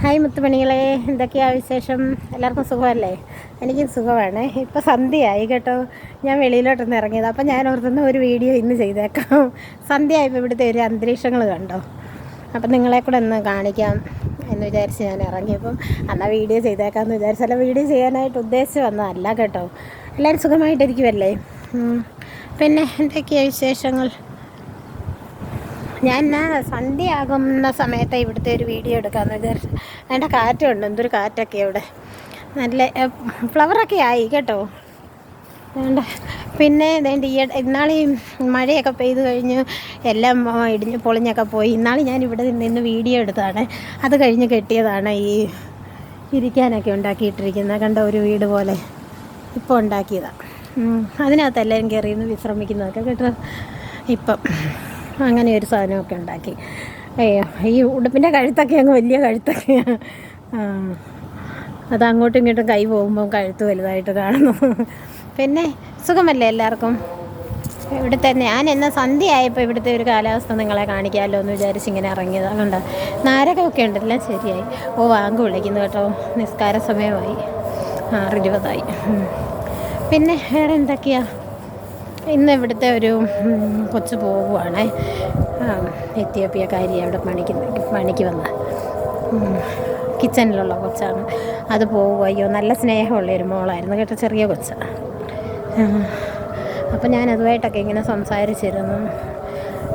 Hi മുത്തുമണികളെ എന്തൊക്കെയാ വിശേഷം? എല്ലാവർക്കും സുഖമല്ലേ? എനിക്കും സുഖമാണ്. ഇപ്പോൾ സന്ധ്യയായി കേട്ടോ. ഞാൻ വെളിയിലോട്ടൊന്ന് ഇറങ്ങിയത്. അപ്പോൾ ഞാൻ ഓർത്തുന്ന ഒരു വീഡിയോ ഇന്ന് ചെയ്തേക്കാം. സന്ധ്യയായപ്പോൾ ഇവിടുത്തെ ഒരു അന്തരീക്ഷങ്ങൾ കണ്ടോ? അപ്പം നിങ്ങളെ കൂടെ ഒന്ന് കാണിക്കാം എന്ന് വിചാരിച്ച് ഞാൻ ഇറങ്ങിയപ്പം എന്നാൽ വീഡിയോ ചെയ്തേക്കാമെന്ന് വിചാരിച്ചല്ല വീഡിയോ ചെയ്യാനായിട്ട് ഉദ്ദേശിച്ച് വന്നതല്ല കേട്ടോ. എല്ലാവരും സുഖമായിട്ടിരിക്കുമല്ലേ പിന്നെ എന്തൊക്കെയാണ് വിശേഷങ്ങൾ? ഞാൻ സന്ധ്യ സന്ധ്യയാകുന്ന സമയത്ത് ഇവിടുത്തെ ഒരു വീഡിയോ എടുക്കാമെന്ന് വിചാരിച്ചു അതിന്റെ കാറ്റുണ്ട്. എന്തൊരു കാറ്റൊക്കെ ഇവിടെ. നല്ല ഫ്ലവറൊക്കെ ആയി കേട്ടോ. വേണ്ട. പിന്നെ ഈ ഇന്നാൾ ഈ മഴയൊക്കെ പെയ്ത് കഴിഞ്ഞ്. എല്ലാം ഇടിഞ്ഞ് പൊളിഞ്ഞൊക്കെ പോയി. ഇന്നാളി ഞാൻ ഇവിടെ നിന്ന് വീഡിയോ എടുത്തതാണ് അത് കഴിഞ്ഞ് കെട്ടിയതാണ് ഈ ഇരിക്കാനൊക്കെ ഉണ്ടാക്കിയിട്ടിരിക്കുന്നത്. കണ്ട ഒരു വീട് പോലെ ഇപ്പോൾ ഉണ്ടാക്കിയതാണ് അതിനകത്ത് എല്ലാവരും കയറി നിന്ന് വിശ്രമിക്കുന്നതൊക്കെ കേട്ടോ. ഇപ്പം അങ്ങനെ ഒരു സാധനമൊക്കെ ഉണ്ടാക്കി. ഈ ഉടുപ്പിന്റെ കഴുത്തൊക്കെ അങ്ങ് വലിയ കഴുത്തൊക്കെയാണ് അത് അങ്ങോട്ടും ഇങ്ങോട്ടും കൈ പോകുമ്പോൾ കഴുത്ത് വലുതായിട്ട് കാണുന്നു. പിന്നെ സുഖമല്ലേ എല്ലാവർക്കും? ഇവിടുത്തെ ഞാൻ എന്ന സന്ധ്യയായപ്പോൾ ഇവിടുത്തെ ഒരു കാലാവസ്ഥ നിങ്ങളെ കാണിക്കാമല്ലോ എന്ന് വിചാരിച്ച് ഇങ്ങനെ ഇറങ്ങിയത്. അതുകൊണ്ട് നാരകമൊക്കെ ഉണ്ടല്ലോ? ശരിയായി. ഓ വാങ്ക് വിളിക്കുന്നു കേട്ടോ. നിസ്കാര സമയമായി. ആറ് ഇരുപതായി. ഉം. പിന്നെ വേറെ എന്തൊക്കെയാ? ഇന്ന് ഇവിടുത്തെ ഒരു കൊച്ച് പോവുകയാണ് എത്യോപ്യക്കാരി അവിടെ പണിക്ക് പണിക്ക് വന്ന. കിച്ചണിലുള്ള കൊച്ചാണ്. അത് പോവുക അയ്യോ നല്ല സ്നേഹമുള്ള ഒരു മോളായിരുന്നു കേട്ടോ ചെറിയ കൊച്ച. അപ്പോൾ ഞാൻ അതുമായിട്ടൊക്കെ ഇങ്ങനെ സംസാരിച്ചിരുന്നു.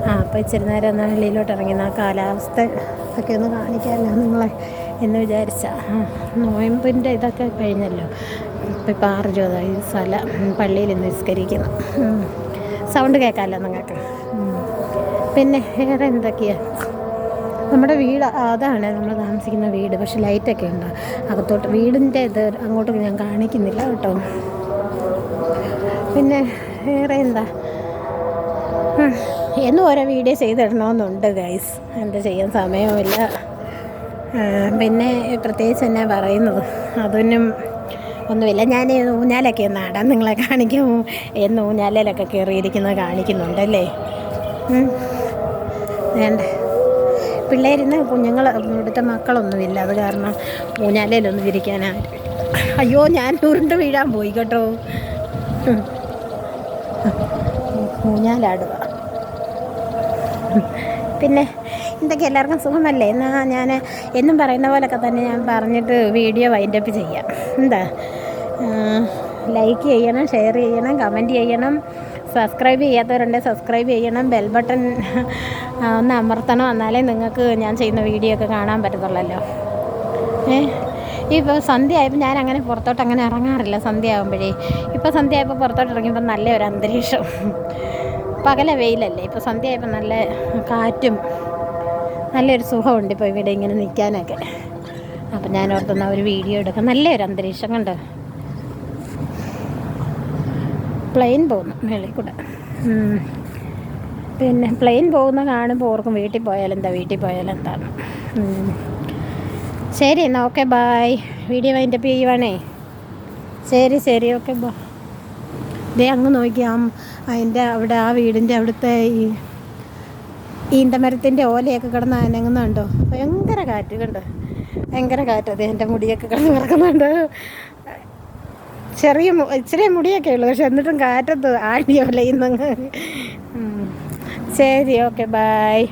ആ അപ്പോൾ ഇച്ചിരി നേരം ഒന്ന് വെളിയിലോട്ട് ഇറങ്ങി. ആ കാലാവസ്ഥ ഒക്കെ ഒന്ന് കാണിക്കാമല്ലോ നിങ്ങളെ എന്ന് വിചാരിച്ച. നോയമ്പിന്റെ ഇതൊക്കെ കഴിഞ്ഞല്ലോ. ഇപ്പം ആറ് ഇരുപതായി സ്ഥല പള്ളിയിൽ നിസ്കരിക്കുന്നു. സൗണ്ട് കേൾക്കാമല്ലോ നിങ്ങൾക്ക്? പിന്നെ വേറെ എന്തൊക്കെയാണ് നമ്മുടെ വീട് അതാണ് നമ്മൾ താമസിക്കുന്ന വീട്. പക്ഷെ ലൈറ്റൊക്കെ ഉണ്ട്? അകത്തോട്ട് വീടിന്റെ ഇത് അങ്ങോട്ട് ഞാൻ കാണിക്കുന്നില്ല കേട്ടോ. പിന്നെ വേറെ എന്താ. എന്നും ഓരോ വീഡിയോ ചെയ്തിടണമെന്നുണ്ട് ഗൈസ് എന്താ ചെയ്യാൻ സമയമില്ല പിന്നെ പ്രത്യേകിച്ച് എന്നാ പറയുന്നത്? അതൊന്നും ഒന്നുമില്ല. ഞാൻ ഊഞ്ഞാലൊക്കെ ഒന്ന് ആടാൻ നിങ്ങളെ കാണിക്കും. എന്ന് ഊഞ്ഞാലിലൊക്കെ കയറിയിരിക്കുന്നത് കാണിക്കുന്നുണ്ടല്ലേ. വേണ്ട. പിള്ളേരിന്ന് കുഞ്ഞുങ്ങൾ ഇവിടുത്തെ മക്കളൊന്നുമില്ല. അത് കാരണം ഊഞ്ഞാലയിലൊന്നും ഇരിക്കാനാരും അയ്യോ ഞാൻ ഉരുണ്ട് വീഴാൻ പോയി കേട്ടോ. ഊഞ്ഞാലാടുക. പിന്നെ എന്തൊക്കെ എല്ലാവർക്കും സുഖമല്ലേ? എന്നാൽ ഞാൻ എന്നും പറയുന്ന പോലൊക്കെ തന്നെ ഞാൻ പറഞ്ഞിട്ട് വീഡിയോ വൈൻഡപ്പ് ചെയ്യാം. എന്താ? ലൈക്ക് ചെയ്യണം ഷെയർ ചെയ്യണം കമന്റ് ചെയ്യണം സബ്സ്ക്രൈബ് ചെയ്യാത്തവരുണ്ടെങ്കിൽ സബ്സ്ക്രൈബ് ചെയ്യണം ബെൽ ബട്ടൺ ഒന്ന് അമർത്തണം എന്നാലേ നിങ്ങൾക്ക് ഞാൻ ചെയ്യുന്ന വീഡിയോ ഒക്കെ കാണാൻ പറ്റത്തുള്ളല്ലോ. ഏ? ഇപ്പോൾ സന്ധ്യ ആയപ്പോൾ ഞാൻ അങ്ങനെ പുറത്തോട്ട് അങ്ങനെ ഇറങ്ങാറില്ല സന്ധ്യ ആകുമ്പോഴേ ഇപ്പോൾ സന്ധ്യ ആയപ്പോൾ പുറത്തോട്ട് ഇറങ്ങിയപ്പോൾ നല്ല ഒരു അന്തരീക്ഷം. പകല വെയിലല്ലേ? ഇപ്പോൾ സന്ധ്യ ആയപ്പോൾ നല്ല കാറ്റും നല്ലൊരു സുഖമുണ്ട് ഇപ്പോൾ ഇവിടെ ഇങ്ങനെ നിൽക്കാനൊക്കെ. അപ്പം ഞാൻ ഓർത്തുന്ന ഒരു വീഡിയോ എടുക്കാം. നല്ലൊരു അന്തരീക്ഷം കണ്ടോ? പ്ലെയിൻ പോകുന്നു മേളിൽ കൂടെ. പിന്നെ പ്ലെയിൻ പോകുന്ന കാണുമ്പോൾ ഓർക്കും വീട്ടിൽ പോയാലെന്താ വീട്ടിൽ പോയാലെന്താണ്. ശരി എന്നാൽ ഓക്കെ ബായ് വീഡിയോ അതിന്റെ വൈൻഡപ്പ് ചെയ്യുവാണേ. ശരി ശരി ഓക്കെ ബാ ദേ അങ്ങ് നോക്കിയാം അതിന്റെ അവിടെ ആ വീടിന്റെ അവിടുത്തെ ഈ ഈന്തമരത്തിന്റെ ഓലയൊക്കെ കിടന്ന് അനങ്ങുന്നുണ്ടോ? ഭയങ്കര കാറ്റ് കണ്ടോ? ഭയങ്കര കാറ്റ്. അതെ എന്റെ മുടിയൊക്കെ കിടന്ന് കിടക്കുന്നുണ്ട്. ചെറിയ ഇച്ചിരി മുടിയൊക്കെ ഉള്ളു. പക്ഷെ എന്നിട്ടും കാറ്റത്ത് ആടിയോ ഉം. ശരി ഓക്കെ ബായ്